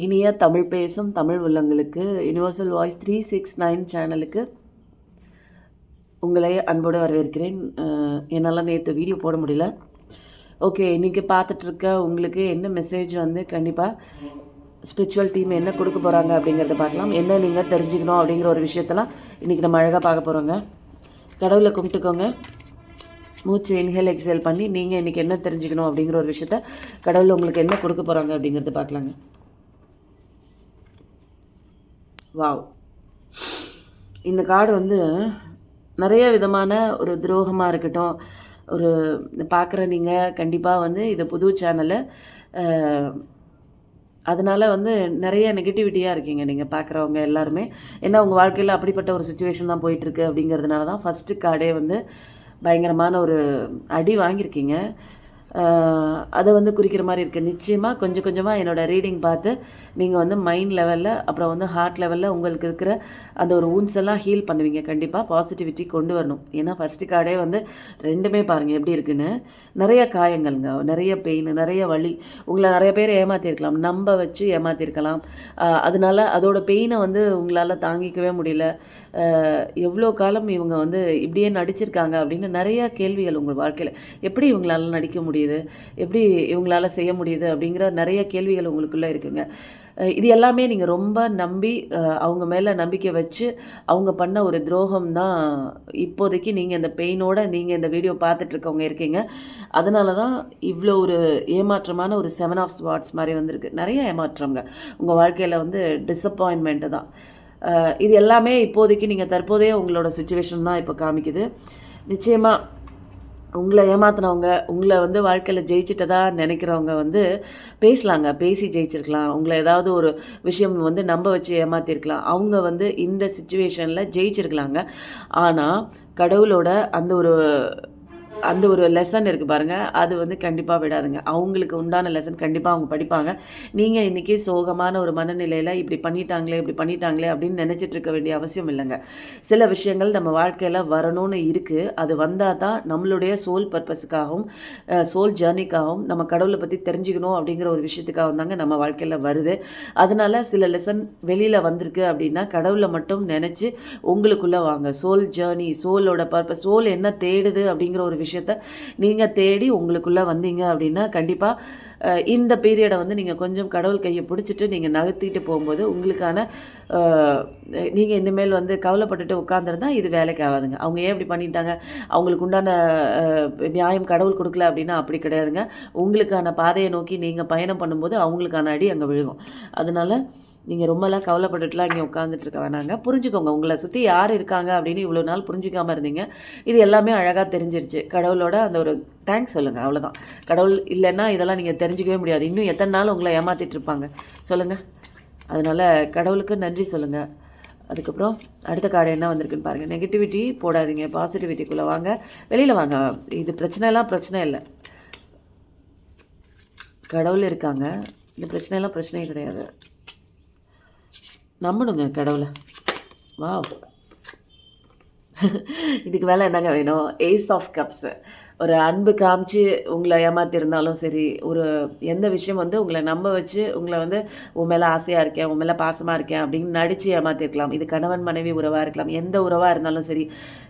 இனிய தமிழ் பேசும் தமிழ் உள்ளங்களுக்கு universal voice three six nine சேனலுக்கு உங்களை அன்போடு வரவேற்கிறேன். என்னால் நேற்று வீடியோ போட முடியல. ஓகே இன்றைக்கி பார்த்துட்ருக்க உங்களுக்கு என்ன மெசேஜ் வந்து கண்டிப்பாக ஸ்பிரிச்சுவல் டீம் என்ன கொடுக்க போகிறாங்க அப்படிங்கிறத பார்க்கலாம். என்ன நீங்கள் தெரிஞ்சுக்கணும் அப்படிங்கிற ஒரு விஷயத்தெல்லாம் இன்றைக்கி நம்ம அழகாக பார்க்க போகிறோங்க கடவுளை கும்பிட்டுக்கோங்க. மூச்சு இன்ஹேல் எக்ஸேல் பண்ணி நீங்கள் இன்றைக்கி என்ன தெரிஞ்சுக்கணும் அப்படிங்கிற ஒரு விஷயத்த கடவுள் உங்களுக்கு என்ன கொடுக்க போகிறாங்க அப்படிங்கிறத பார்க்கலாங்க. வாவ். இந்த கார்டு வந்து நிறைய விதமான ஒரு துரோகமாக இருக்கட்டும் ஒரு பார்க்குற நீங்கள் கண்டிப்பாக வந்து இது புது சேனலு அதனால் வந்து நிறைய நெகட்டிவிட்டியாக இருக்கீங்க நீங்கள் பார்க்குறவங்க எல்லாருமே. ஏன்னா உங்கள் வாழ்க்கையில் அப்படிப்பட்ட ஒரு சுச்சுவேஷன் தான் போயிட்டுருக்கு அப்படிங்கிறதுனால தான் ஃபஸ்ட்டு கார்டே வந்து பயங்கரமான ஒரு அடி வாங்கியிருக்கீங்க. அதை வந்து குறிக்கிற மாதிரி இருக்குது நிச்சயமாக கொஞ்சம் கொஞ்சமாக என்னோடய ரீடிங் பார்த்து நீங்கள் வந்து மைண்ட் லெவலில் அப்புறம் வந்து ஹார்ட் லெவலில் உங்களுக்கு இருக்கிற அந்த ஒரு wounds எல்லாம் ஹீல் பண்ணுவீங்க. கண்டிப்பாக பாசிட்டிவிட்டி கொண்டு வரணும். ஏன்னா ஃபஸ்ட்டு கார்டே வந்து ரெண்டுமே பாருங்கள் எப்படி இருக்குன்னு. நிறைய காயங்கள்ங்க நிறைய பெயின் நிறைய வழி உங்களை நிறைய பேர் ஏமாற்றிருக்கலாம் நம்ப வச்சு ஏமாற்றிருக்கலாம் அதனால அதோட பெயினை வந்து உங்களால் தாங்கிக்கவே முடியல. எவ்வளோ காலம் இவங்க வந்து இப்படியே நடிச்சிருக்காங்க அப்படின்னு நிறைய கேள்விகள் உங்கள் வாழ்க்கையில். எப்படி இவங்களால நடிக்க முடியுது? எப்படி இவங்களால செய்ய முடியுது? அப்படிங்கிற நிறைய கேள்விகள் உங்களுக்குள்ளே இருக்குங்க. இது எல்லாமே நீங்கள் ரொம்ப நம்பி அவங்க மேலே நம்பிக்கை வச்சு அவங்க பண்ண ஒரு துரோகம் தான் இப்போதைக்கு நீங்கள் இந்த பெயினோட நீங்கள் இந்த வீடியோ பார்த்துட்ருக்கவங்க இருக்கீங்க. அதனால தான் இவ்வளோ ஒரு ஏமாற்றமான ஒரு செவன் ஆஃப் ஸ்வாட்ஸ் மாதிரி வந்திருக்கு. நிறைய ஏமாற்றங்க. உங்கள் வாழ்க்கையில் வந்து டிசப்பாயின்மெண்ட்டு தான். இது எல்லாமே இப்போதைக்கு நீங்கள் தற்போதைய உங்களோட சுச்சுவேஷன் தான் இப்போ காமிக்குது. நிச்சயமாக உங்களை ஏமாத்தினவங்க உங்களை வந்து வாழ்க்கையில் ஜெயிச்சிட்டதா நினைக்கிறவங்க வந்து பேசலாங்க. பேசி ஜெயிச்சிருக்கலாம். உங்களை ஏதாவது ஒரு விஷயம் வந்து நம்ப வச்சு ஏமாத்திருக்கலாம். அவங்க வந்து இந்த சுச்சுவேஷனில் ஜெயிச்சிருக்கலாங்க. ஆனால் கடவுளோட அந்த ஒரு அந்த ஒரு லெசன் இருக்குது பாருங்கள் அது வந்து கண்டிப்பாக விடாதுங்க. அவங்களுக்கு உண்டான லெசன் கண்டிப்பாக அவங்க படிப்பாங்க. நீங்கள் இன்றைக்கி சோகமான ஒரு மனநிலையில் இப்படி பண்ணிட்டாங்களே இப்படி பண்ணிட்டாங்களே அப்படின்னு நினச்சிட்டு இருக்க வேண்டிய அவசியம் இல்லைங்க. சில விஷயங்கள் நம்ம வாழ்க்கையில் வரணும்னு இருக்குது அது வந்தால் தான் நம்மளுடைய சோல் பர்பஸுக்காகவும் சோல் ஜேர்னிக்காகவும் நம்ம கடவுளை பற்றி தெரிஞ்சுக்கணும் அப்படிங்கிற ஒரு விஷயத்துக்காகவும் தாங்க நம்ம வாழ்க்கையில் வருது. அதனால சில லெசன் வெளியில் வந்திருக்கு அப்படின்னா கடவுளை மட்டும் நினச்சி உங்களுக்குள்ளே வாங்க. சோல் ஜேர்னி சோலோட பர்பஸ் சோல் என்ன தேடுது அப்படிங்கிற ஒரு விஷயம் விஷயத்த நீங்கள் தேடி உங்களுக்குள்ளே வந்தீங்க அப்படின்னா கண்டிப்பாக இந்த பீரியடை வந்து நீங்கள் கொஞ்சம் கடவுள் கையை பிடிச்சிட்டு நீங்கள் நகர்த்திட்டு போகும்போது உங்களுக்கான நீங்கள் இனிமேல் வந்து கவலைப்பட்டுட்டு உட்காந்துருந்தா இது வேலைக்கு ஆகாதுங்க. அவங்க ஏன் இப்படி பண்ணிட்டாங்க? அவங்களுக்கு உண்டான நியாயம் கடவுள் கொடுக்கல அப்படின்னா அப்படி கிடையாதுங்க. உங்களுக்கான பாதையை நோக்கி நீங்கள் பயணம் பண்ணும்போது அவங்களுக்கான அடி அங்கே விழுகும். அதனால நீங்கள் ரொம்பலாம் கவலைப்பட்டுட்டுலாம் இங்கே உட்காந்துட்டு இருக்க வேணாங்க. புரிஞ்சுக்கோங்க. உங்களை சுற்றி யார் இருக்காங்க அப்படின்னு இவ்வளோ நாள் புரிஞ்சிக்காமல் இருந்தீங்க. இது எல்லாமே அழகாக தெரிஞ்சிருச்சு. கடவுளோட அந்த ஒரு தேங்க்ஸ் சொல்லுங்கள் அவ்வளோதான் கடவுள் இல்லைன்னா இதெல்லாம் நீங்கள் தெரிஞ்சிக்கவே முடியாது. இன்னும் எத்தனை நாள் உங்களை ஏமாற்றிட்டு இருப்பாங்க? சொல்லுங்கள் அதனால் கடவுளுக்கு நன்றி சொல்லுங்கள் அதுக்கப்புறம் அடுத்த கார்டு என்ன வந்திருக்குன்னு பாருங்கள் நெகட்டிவிட்டி போடாதீங்க. பாசிட்டிவிட்டிக்குள்ளே வாங்க. வெளியில் வாங்க. இது பிரச்சனைலாம் பிரச்சனை இல்லை. கடவுள் இருக்காங்க. இந்த பிரச்சனைலாம் பிரச்சனையே கிடையாது. நம்பணுங்க கடவுளை. வா இதுக்கு மேலே என்னங்க வேணும்? ஏஸ் ஆஃப் கப்ஸு ஒரு அன்பு காமிச்சு உங்களை ஏமாத்திருந்தாலும் சரி ஒரு எந்த விஷயம் வந்து உங்களை நம்ப வச்சு உங்களை வந்து உன் மேலே ஆசையாக இருக்கேன் உன் மேலே பாசமாக இருக்கேன் அப்படின்னு நடித்து ஏமாத்திருக்கலாம். இது கணவன் மனைவி உறவாக இருக்கலாம். எந்த உறவாக இருந்தாலும் சரி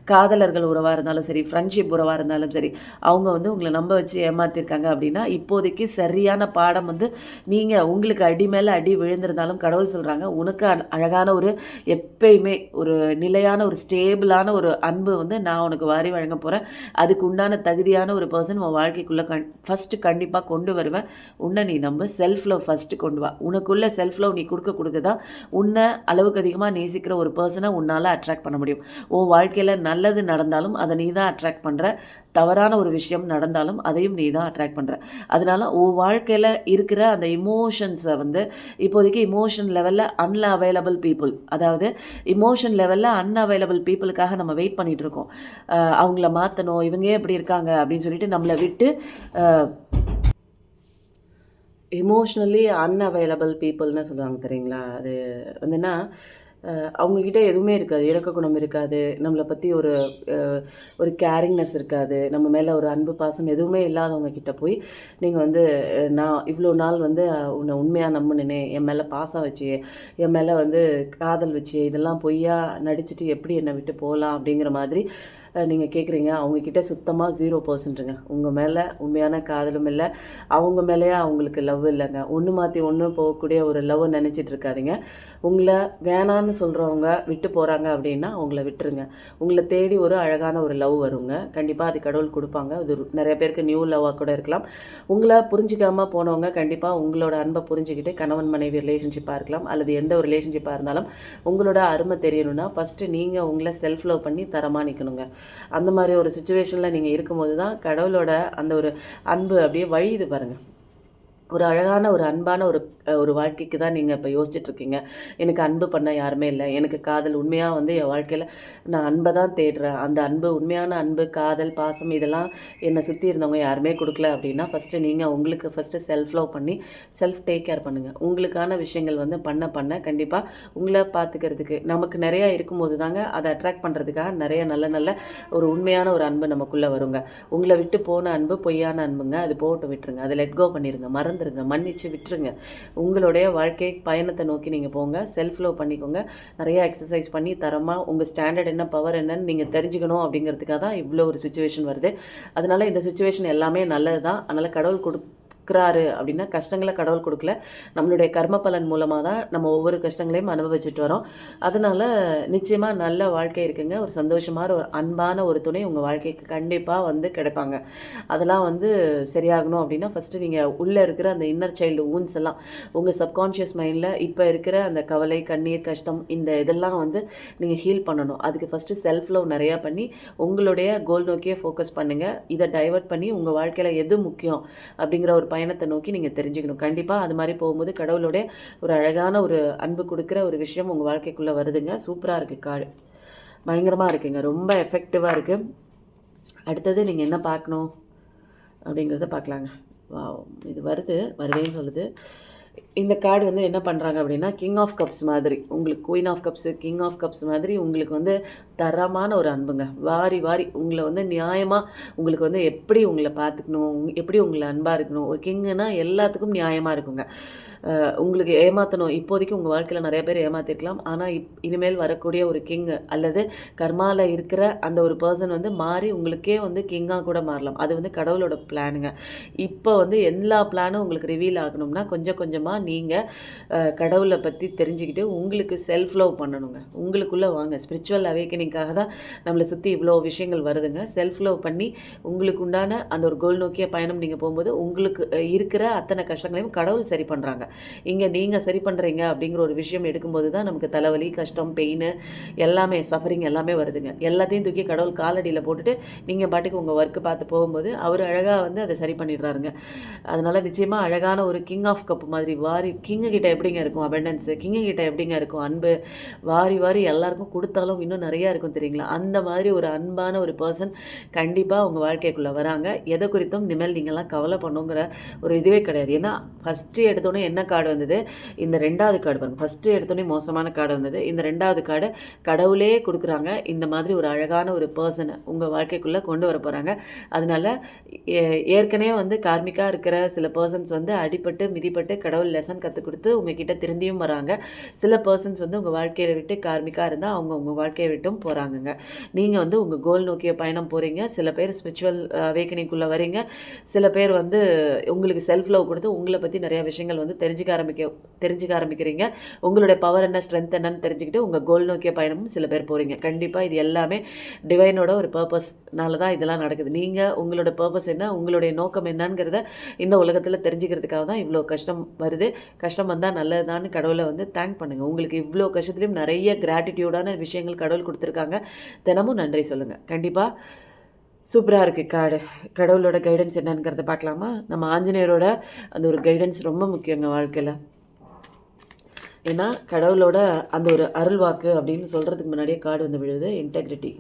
காதலர்கள் உறவாக இருந்தாலும் சரி ஃப்ரெண்ட்ஷிப் உறவாக இருந்தாலும் சரி அவங்க வந்து உங்களை நம்ப வச்சு ஏமாத்திருக்காங்க அப்படின்னா இப்போதைக்கு சரியான பாடம் வந்து நீங்கள் உங்களுக்கு அடி மேலே அடி விழுந்திருந்தாலும் கடவுள் சொல்கிறாங்க உனக்கு அ- அழகான ஒரு எப்பயுமே ஒரு நிலையான ஒரு ஸ்டேபிளான ஒரு அன்பு வந்து நான் உனக்கு வாரி வழங்க போகிறேன் அதுக்கு உண்டான தகுதியான ஒரு பர்சன் உன் வாழ்க்கைக்குள்ளே கண் ஃபஸ்ட்டு கண்டிப்பாக கொண்டு வருவேன். உன்னை நீ நம்ப. செல்ஃப் லவ் ஃபஸ்ட்டு கொண்டு வா. உனக்குள்ள செல்ஃப் லவ் நீ கொடுக்க கொடுக்க தான் உன்னை அளவுக்கு அதிகமாக நேசிக்கிற ஒரு பர்சனை உன்னால் அட்ராக்ட் பண்ண முடியும். உன் வாழ்க்கையில் நல்லது நடந்தாலும் அதை நீ தான் அட்ராக்ட் பண்ணுற தவறான ஒரு விஷயம் நடந்தாலும் அதையும் நீ தான் அட்ராக்ட் பண்ணுற அதனால் உன் வாழ்க்கையில் இருக்கிற அந்த இமோஷன்ஸை வந்து இப்போதைக்கு இமோஷன் லெவலில் அன்அவைலபிள் பீப்புள் அதாவது இமோஷன் லெவலில் அன்அவைலபிள் பீப்புளுக்காக நம்ம வெயிட் பண்ணிகிட்ருக்கோம் இருக்கோம். அவங்கள மாற்றணும் இவங்க ஏன் இப்படி இருக்காங்க அப்படின்னு சொல்லிட்டு நம்மளை விட்டு எமோஷ்னலி அன்அவைலபிள் பீப்புள்னு சொல்லுவாங்க தெரியுங்களா? அது வந்துன்னா அவங்கக்கிட்ட எதுவுமே இருக்காது. இறக்க குணம் இருக்காது. நம்மளை பற்றி ஒரு ஒரு கேரிங்னஸ் இருக்காது. நம்ம மேலே ஒரு அன்பு பாசம் எதுவுமே இல்லாதவங்க கிட்ட போய் நீங்கள் வந்து நான் இவ்வளோ நாள் வந்து உன்னை உண்மையாக நம்பினேனே என் மேலே பாசம் வச்சு என் மேலே வந்து காதல் வச்சு இதெல்லாம் பொய்யா நடிச்சுட்டு எப்படி என்னை விட்டு போகலாம் அப்படிங்கிற மாதிரி நீங்கள் கேட்குறீங்க அவங்கக்கிட்ட சுத்தமாக ஜீரோ பர்சன்ட்டுங்க உங்கள் மேலே உண்மையான காதலும் இல்லை. அவங்க மேலேயே அவங்களுக்கு லவ் இல்லைங்க. ஒன்று மாற்றி ஒன்று போகக்கூடிய ஒரு லவ் நினச்சிட்டு இருக்காதிங்க. உங்களை வேணான்னு சொல்கிறவங்க விட்டு போகிறாங்க அப்படின்னா அவங்கள விட்டுருங்க. உங்களை தேடி ஒரு அழகான ஒரு லவ் வருங்க. கண்டிப்பாக அது கடவுள் கொடுப்பாங்க. அது நிறைய பேருக்கு நியூ லவ்வாக கூட இருக்கலாம். உங்களை புரிஞ்சிக்காமல் போனவங்க கண்டிப்பாக உங்களோட அன்பை புரிஞ்சுக்கிட்டு கணவன் மனைவி ரிலேஷன்ஷிப்பாக இருக்கலாம். அல்லது எந்த ஒரு ரிலேஷன்ஷிப்பாக இருந்தாலும் உங்களோட அருமை தெரியணும்னா ஃபஸ்ட்டு நீங்கள் உங்களை செல்ஃப் லவ் பண்ணி தரமாக நிற்கணுங்க அந்த மாதிரி ஒரு சுச்சுவேஷனில் நீங்கள் இருக்கும்போது தான் கடவுளோட அந்த ஒரு அன்பு அப்படியே வழியுது பாருங்கள் ஒரு அழகான ஒரு அன்பான ஒரு ஒரு வாழ்க்கைக்கு தான் நீங்கள் இப்போ யோசிச்சுட்ருக்கீங்க. எனக்கு அன்பு பண்ண யாருமே இல்லை. எனக்கு காதல் உண்மையாக வந்து என் வாழ்க்கையில் நான் அன்பை தான் தேடுறேன். அந்த அன்பு உண்மையான அன்பு காதல் பாசம் இதெல்லாம் என்னை சுற்றி இருந்தவங்க யாருமே கொடுக்கல அப்படின்னா ஃபஸ்ட்டு நீங்கள் உங்களுக்கு ஃபஸ்ட்டு செல்ஃப் லவ் பண்ணி செல்ஃப் டேக் கேர் பண்ணுங்கள் உங்களுக்கான விஷயங்கள் வந்து பண்ண பண்ண கண்டிப்பாக உங்களை பார்த்துக்கிறதுக்கு நமக்கு நிறையா இருக்கும்போது தாங்க அதை அட்ராக்ட் பண்ணுறதுக்காக நிறைய நல்ல நல்ல ஒரு உண்மையான ஒரு அன்பு நமக்குள்ளே வருங்க. உங்களை விட்டு போன அன்பு பொய்யான அன்புங்க. அது போட்டு விட்டுருங்க. அதை லெட் கோ பண்ணிடுங்க மறந்துடுங்க மன்னிச்சு விட்டுருங்க. உங்களுடைய வாழ்க்கை பயணத்தை நோக்கி நீங்கள் போங்க. செல்ஃப் லவ் பண்ணிக்கோங்க. நிறைய எக்ஸசைஸ் பண்ணி தரமாக உங்கள் ஸ்டாண்டர்ட் என்ன பவர் என்னன்னு நீங்கள் தெரிஞ்சுக்கணும் அப்படிங்கிறதுக்காக தான் இவ்வளோ ஒரு சுச்சுவேஷன் வருது. அதனால இந்த சுச்சுவேஷன் எல்லாமே நல்லது தான் அதனால் கடவுள் கொடுக்குறாரு அப்படின்னா கஷ்டங்களை கடவுள் கொடுக்கல. நம்மளுடைய கர்ம பலன் மூலமாக தான் நம்ம ஒவ்வொரு கஷ்டங்களையும் அனுபவிச்சுட்டு வரோம். அதனால் நிச்சயமாக நல்ல வாழ்க்கை இருக்குங்க. ஒரு சந்தோஷமான ஒரு அன்பான ஒரு துணை உங்கள் வாழ்க்கைக்கு கண்டிப்பாக வந்து கிடைப்பாங்க. அதெல்லாம் வந்து சரியாகணும் அப்படின்னா ஃபஸ்ட்டு நீங்கள் உள்ளே இருக்கிற அந்த இன்னர் சைல்டு ஊன்ஸ் எல்லாம் உங்கள் சப்கான்ஷியஸ் மைண்டில் இப்போ இருக்கிற அந்த கவலை கண்ணீர் கஷ்டம் இந்த இதெல்லாம் வந்து நீங்கள் ஹீல் பண்ணணும். அதுக்கு ஃபஸ்ட்டு செல்ஃப் லவ் நிறையா பண்ணி உங்களுடைய கோல் நோக்கியே ஃபோக்கஸ் பண்ணுங்கள் இதை டைவர்ட் பண்ணி உங்கள் வாழ்க்கையில் எது முக்கியம் அப்படிங்கிற ஒரு பயணத்தை நோக்கி நீங்கள் தெரிஞ்சுக்கணும். கண்டிப்பாக அது மாதிரி போகும்போது கடவுளுடைய ஒரு அழகான ஒரு அன்பு கொடுக்குற ஒரு விஷயம் உங்கள் வாழ்க்கைக்குள்ளே வருதுங்க. சூப்பராக இருக்குது காடு பயங்கரமாக இருக்குங்க. ரொம்ப எஃபெக்டிவாக இருக்குது அடுத்தது நீங்கள் என்ன பார்க்கணும் அப்படிங்கிறத பார்க்கலாங்க. வாவ் இது வருது வருவேன்னு சொல்லுது. இந்த கார்டு வந்து என்ன பண்ணுறாங்க அப்படின்னா கிங் ஆஃப் கப்ஸ் மாதிரி. உங்களுக்கு queen of cups king of cups மாதிரி உங்களுக்கு வந்து தரமான ஒரு அன்புங்க. வாரி வாரி உங்களை வந்து நியாயமாக உங்களுக்கு வந்து எப்படி உங்களை பார்த்துக்கணும் எப்படி உங்களை அன்பாக இருக்கணும் ஒரு கிங்குனா எல்லாத்துக்கும் நியாயமாக இருக்குங்க. உங்களுக்கு ஏமாற்றணும் இப்போதைக்கு உங்கள் வாழ்க்கையில் நிறைய பேர் ஏமாற்றிருக்கலாம் ஆனால் இப் இனிமேல் வரக்கூடிய ஒரு கிங் அல்லது கர்மாவில் இருக்கிற அந்த ஒரு பர்சன் வந்து மாறி உங்களுக்கே வந்து கிங்காக கூட மாறலாம். அது வந்து கடவுளோட பிளானுங்க இப்போ வந்து எல்லா பிளானும் உங்களுக்கு ரிவீல் ஆகணும்னா கொஞ்சம் கொஞ்சமாக நீங்கள் கடவுளை பற்றி தெரிஞ்சுக்கிட்டு உங்களுக்கு செல்ஃப் லவ் பண்ணணுங்க. உங்களுக்குள்ளே வாங்க. ஸ்பிரிச்சுவல் அவேக்கனிங்காக தான் நம்மளை சுற்றி இவ்வளோ விஷயங்கள் வருதுங்க. செல்ஃப் லவ் பண்ணி உங்களுக்கு உண்டான அந்த ஒரு கோல் நோக்கிய பயணம் நீங்கள் போகும்போது உங்களுக்கு இருக்கிற அத்தனை கஷ்டங்களையும் கடவுள் சரி பண்ணுறாங்க இங்கே நீங்கள் சரி பண்ணுறீங்க அப்படிங்கிற ஒரு விஷயம் எடுக்கும்போது தான் நமக்கு தலைவலி கஷ்டம் பெயின் எல்லாமே சஃபரிங் எல்லாமே வருதுங்க. எல்லாத்தையும் தூக்கி கடவுள் காலடியில் போட்டுட்டு நீங்கள் பாட்டுக்கு உங்கள் ஒர்க்கு பார்த்து போகும்போது அவர் அழகாக வந்து அதை சரி பண்ணிடுறாருங்க. அதனால் நிச்சயமாக அழகான ஒரு கிங் ஆஃப் கப் மாதிரி வாரி கிங்கு கிட்ட எப்படிங்க இருக்கும் அபெண்டன்ஸு கிங்கு கிட்ட எப்படிங்க இருக்கும் அன்பு? வாரி வாரி எல்லாருக்கும் கொடுத்தாலும் இன்னும் நிறையா இருக்கும் தெரியுங்களா? அந்த மாதிரி ஒரு அன்பான ஒரு பர்சன் கண்டிப்பாக உங்கள் வாழ்க்கைக்குள்ளே வராங்க. எதை குறித்தும் இனிமேல் நீங்கள்லாம் கவலை பண்ணுங்கிற ஒரு இதுவே கிடையாது. ஏன்னா ஃபஸ்ட்டு எடுத்தோன்னே என்ன கார்டு வந்தது. இந்த ரெண்டாவது கார்டு பாருங்கள் ஃபஸ்ட்டு எடுத்தோடனே மோசமான கார்டு வந்தது. இந்த ரெண்டாவது கார்டு கடவுளே கொடுக்குறாங்க. இந்த மாதிரி ஒரு அழகான ஒரு பர்சனை உங்கள் வாழ்க்கைக்குள்ளே கொண்டு வர போகிறாங்க அதனால ஏ- ஏற்கனவே வந்து கார்மிக்காக இருக்கிற சில பர்சன்ஸ் வந்து அடிபட்டு மிதிப்பட்டு கடவுள் லெசன் கற்றுக் கொடுத்து உங்ககிட்ட திருந்தியும் வராங்க. சில பர்சன்ஸ் வந்து உங்கள் வாழ்க்கையை விட்டு கார்மிக்காக இருந்தால் அவங்க உங்கள் வாழ்க்கையை விட்டும் போகிறாங்கங்க நீங்கள் வந்து உங்கள் கோல் நோக்கிய பயணம் போகிறீங்க சில பேர் ஸ்பிரிச்சுவல் அவேக்கனிங்குள்ளே வரீங்க சில பேர் வந்து உங்களுக்கு செல்ஃப் லவ் கொடுத்து உங்களை பற்றி நிறைய விஷயங்கள் வந்து தெரிஞ்சுக்க ஆரம்பிக்க தெரிஞ்சுக்க ஆரம்பிக்கிறீங்க. உங்களுடைய பவர் என்ன ஸ்ட்ரென்த் என்னன்னு தெரிஞ்சுக்கிட்டு உங்கள் கோல் நோக்கிய பயணமும் சில பேர் போகிறீங்க கண்டிப்பாக இது எல்லாமே டிவைனோட ஒரு பர்பஸ்னால தான் இதெல்லாம் நடக்குது. நீங்கள் உங்களோட பர்பஸ் என்ன உங்களுடைய நோக்கம் என்னங்கிறத இந்த உலகத்தில் தெரிஞ்சுக்கிறதுக்காக தான் இவ்வளோ கஷ்டம் வருது. கஷ்டம் வந்தால் நல்லதுதான்னு கடவுளை வந்து தேங்க் பண்ணுங்கள் உங்களுக்கு இவ்வளோ கஷ்டத்துலையும் நிறைய கிராட்டிடியூடான விஷயங்கள் கடவுள் கொடுத்துருக்காங்க. தினமும் நன்றி சொல்லுங்கள் கண்டிப்பாக சூப்பராக இருக்குது காடு கடவுளோட கைடன்ஸ் என்னங்கிறத பார்க்கலாமா? நம்ம ஆஞ்சநேயரோட அந்த ஒரு கைடன்ஸ் ரொம்ப முக்கியங்க வாழ்க்கையில். ஏன்னா கடவுளோட அந்த ஒரு அருள்வாக்கு அப்படின்னு சொல்கிறதுக்கு முன்னாடியே காடு வந்து விழுது இன்டெகிரிட்டி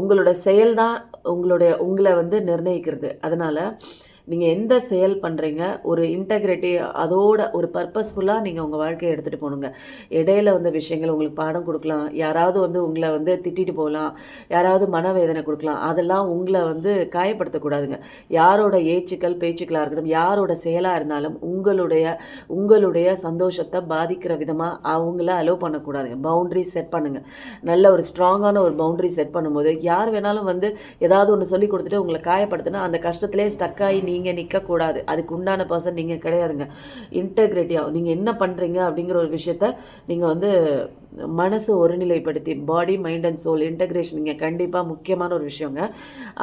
உங்களோட செயல் தான் உங்களுடைய உங்களை வந்து நிர்ணயிக்கிறது. அதனால் நீங்கள் எந்த செயல் பண்ணுறீங்க ஒரு இன்டெகிரிட்டி அதோட ஒரு பர்பஸ்ஃபுல்லாக நீங்கள் உங்கள் வாழ்க்கையை எடுத்துகிட்டு போகணுங்க இடையில வந்த விஷயங்கள் உங்களுக்கு பாடம் கொடுக்கலாம். யாராவது வந்து உங்களை வந்து திட்டிட்டு போகலாம். யாராவது மனவேதனை கொடுக்கலாம். அதெல்லாம் உங்களை வந்து காயப்படுத்தக்கூடாதுங்க. யாரோட ஏச்சுக்கள் பேச்சுக்களாக இருக்கட்டும் யாரோட செயலாக இருந்தாலும் உங்களுடைய உங்களுடைய சந்தோஷத்தை பாதிக்கிற விதமாக அவங்கள அலோவ் பண்ணக்கூடாதுங்க. பவுண்ட்ரி செட் பண்ணுங்கள் நல்ல ஒரு ஸ்ட்ராங்கான ஒரு பவுண்ட்ரி செட் பண்ணும்போது யார் வேணாலும் வந்து ஏதாவது ஒன்று சொல்லி கொடுத்துட்டு உங்களை காயப்படுத்தினா அந்த கஷ்டத்துலேயே ஸ்டக் ஆகி நீங்கள் நிற்கக்கூடாது அதுக்கு உண்டான பர்சன் நீங்கள் கிடையாதுங்க. இன்டெகிரிட்டியாக நீங்கள் என்ன பண்ணுறீங்க அப்படிங்கிற ஒரு விஷயத்த நீங்கள் வந்து மனசு ஒருநிலைப்படுத்தி body mind and soul integration நீங்கள் கண்டிப்பாக முக்கியமான ஒரு விஷயங்க.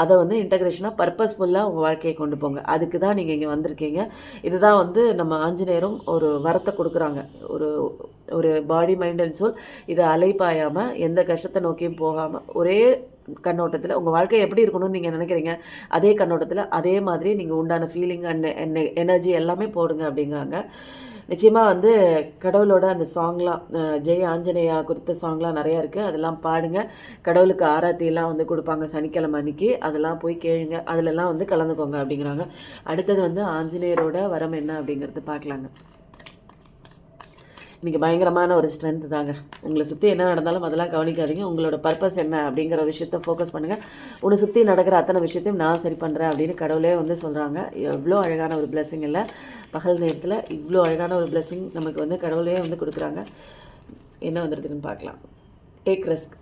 அதை வந்து இன்டகிரேஷனாக பர்பஸ்ஃபுல்லாக உங்கள் வாழ்க்கையை கொண்டு போங்க. அதுக்கு தான் நீங்கள் இங்கே வந்திருக்கீங்க. இதுதான் வந்து நம்ம ஆஞ்சநேயரும் ஒரு வரத்தை கொடுக்குறாங்க. ஒரு ஒரு பாடி மைண்ட் அண்ட் சோல் இதை அலைப்பாயாமல் எந்த கஷ்டத்தை நோக்கியும் போகாமல் ஒரே கண்ணோட்டத்தில் உங்கள் வாழ்க்கை எப்படி இருக்கணும்னு நீங்கள் நினைக்கிறீங்க அதே கண்ணோட்டத்தில் அதே மாதிரி நீங்கள் உண்டான ஃபீலிங் அண்ட் எனர்ஜி எல்லாமே போடுங்க அப்படிங்கிறாங்க. நிச்சயமாக வந்து கடவுளோட அந்த சாங்லாம் ஜெய ஜெய் ஆஞ்சநேயா குறித்த சாங்லாம் நிறையா இருக்குது அதெல்லாம் பாடுங்க. கடவுளுக்கு ஆராத்தியெல்லாம் வந்து கொடுப்பாங்க சனிக்கிழமை அன்னைக்கு. அதெல்லாம் போய் கேளுங்க. அதிலெல்லாம் வந்து கலந்துக்கோங்க அப்படிங்கிறாங்க. அடுத்தது வந்து ஆஞ்சநேயரோட வரம் என்ன அப்படிங்கிறது பார்க்கலாங்க. இன்றைக்கி பயங்கரமான ஒரு ஸ்ட்ரென்த் தாங்க. உங்களை சுற்றி என்ன நடந்தாலும் அதெல்லாம் கவனிக்காதீங்க. உங்களோட பர்பஸ் என்ன அப்படிங்கிற விஷயத்த ஃபோக்கஸ் பண்ணுங்கள் உன்னை சுற்றி நடக்கிற அத்தனை விஷயத்தையும் நான் சரி பண்ணுறேன் அப்படின்னு கடவுளே வந்து சொல்கிறாங்க எவ்வளோ அழகான ஒரு பிளெஸிங் இல்லை. பகல் நேரத்தில் இவ்வளோ அழகான ஒரு பிளெஸிங் நமக்கு வந்து கடவுளே வந்து கொடுக்குறாங்க. என்ன வந்துருக்குன்னு பார்க்கலாம். டேக் ரிஸ்க்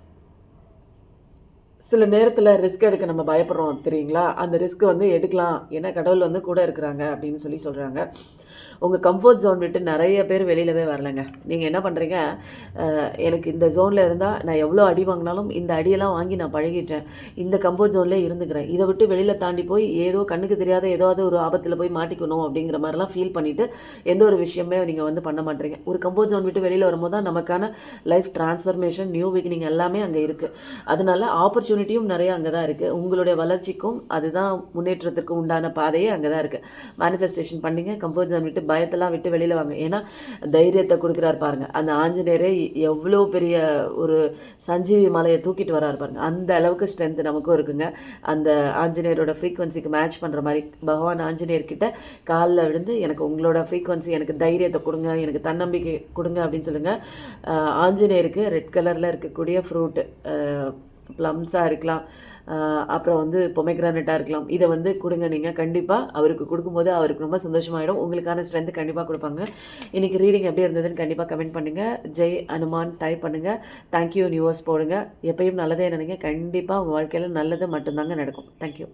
சில நேரத்தில் ரிஸ்க் எடுக்க நம்ம பயப்படுறோம் தெரியுங்களா? அந்த ரிஸ்க் வந்து எடுக்கலாம். ஏன்னா கடவுள் வந்து கூட இருக்கிறாங்க அப்படின்னு சொல்லி சொல்கிறாங்க உங்கள் கம்ஃபர்ட் ஜோன் விட்டு நிறைய பேர் வெளியிலவே வரலைங்க. நீங்கள் என்ன பண்ணுறீங்க எனக்கு இந்த ஜோனில் இருந்தால் நான் எவ்வளோ அடி வாங்கினாலும் இந்த அடியெல்லாம் வாங்கி நான் பழகிட்டேன். இந்த கம்ஃபர்ட் ஜோன்லேயே இருந்துக்கிறேன். இதை விட்டு வெளியில் தாண்டி போய் ஏதோ கண்ணுக்கு தெரியாத ஏதாவது ஒரு ஆபத்தில் போய் மாட்டிக்கணும் அப்படிங்கிற மாதிரிலாம் ஃபீல் பண்ணிவிட்டு எந்த ஒரு விஷயமே நீங்கள் வந்து பண்ண மாட்டீங்க. ஒரு கம்ஃபர்ட் ஜோன் விட்டு வெளியில் வரும்போது தான் நமக்கான லைஃப் டிரான்ஸ்ஃபர்மேஷன் நியூ பிகினிங் எல்லாமே அங்கே இருக்குது அதனால ஆப்பர்ச்சுனிட்டியும் நிறைய அங்கே தான் இருக்குது உங்களுடைய வளர்ச்சிக்கும் அதுதான் முன்னேற்றத்திற்கும் உண்டான பாதையே அங்கே தான் இருக்குது மேனிஃபெஸ்டேஷன் பண்ணிங்க. கம்ஃபர்ட் ஜோன் விட்டு பயத்தெல்லாம் விட்டு வெளியில் வாங்க. ஏன்னா தைரியத்தை கொடுக்குறாரு பாருங்கள் அந்த ஆஞ்சநேயரே எவ்வளோ பெரிய ஒரு சஞ்சீவி மலையை தூக்கிட்டு வராரு பாருங்க. அந்த அளவுக்கு ஸ்ட்ரென்த் நமக்கும் இருக்குங்க. அந்த ஆஞ்சநேயரோட ஃப்ரீக்வன்சிக்கு மேட்ச் பண்ணுற மாதிரி பகவான் ஆஞ்சநேயர்கிட்ட காலில் விழுந்து எனக்கு உங்களோட ஃப்ரீக்வன்சி எனக்கு தைரியத்தை கொடுங்க எனக்கு தன்னம்பிக்கை கொடுங்க அப்படின்னு சொல்லுங்கள் ஆஞ்சநேயருக்கு ரெட் கலரில் இருக்கக்கூடிய ஃப்ரூட்டு ப்ளம்ஸாக இருக்கலாம் அப்புறம் வந்து பொமைக்ரானட்டாக இருக்கலாம். இதை வந்து கொடுங்க நீங்கள் கண்டிப்பாக அவருக்கு கொடுக்கும்போது அவருக்கு ரொம்ப சந்தோஷமாயிடும். உங்களுக்கான ஸ்ட்ரென்த் கண்டிப்பாக கொடுப்பாங்க. இன்றைக்கி ரீடிங் எப்படி இருந்ததுன்னு கண்டிப்பாக கமெண்ட் பண்ணுங்கள் ஜெய் அனுமான் டைப் பண்ணுங்கள் தேங்க்யூ நியூஸ் போடுங்க. எப்பயும் நல்லதே நினைங்க. கண்டிப்பாக உங்கள் வாழ்க்கையில் நல்லது மட்டும்தாங்க நடக்கும். தேங்க்யூ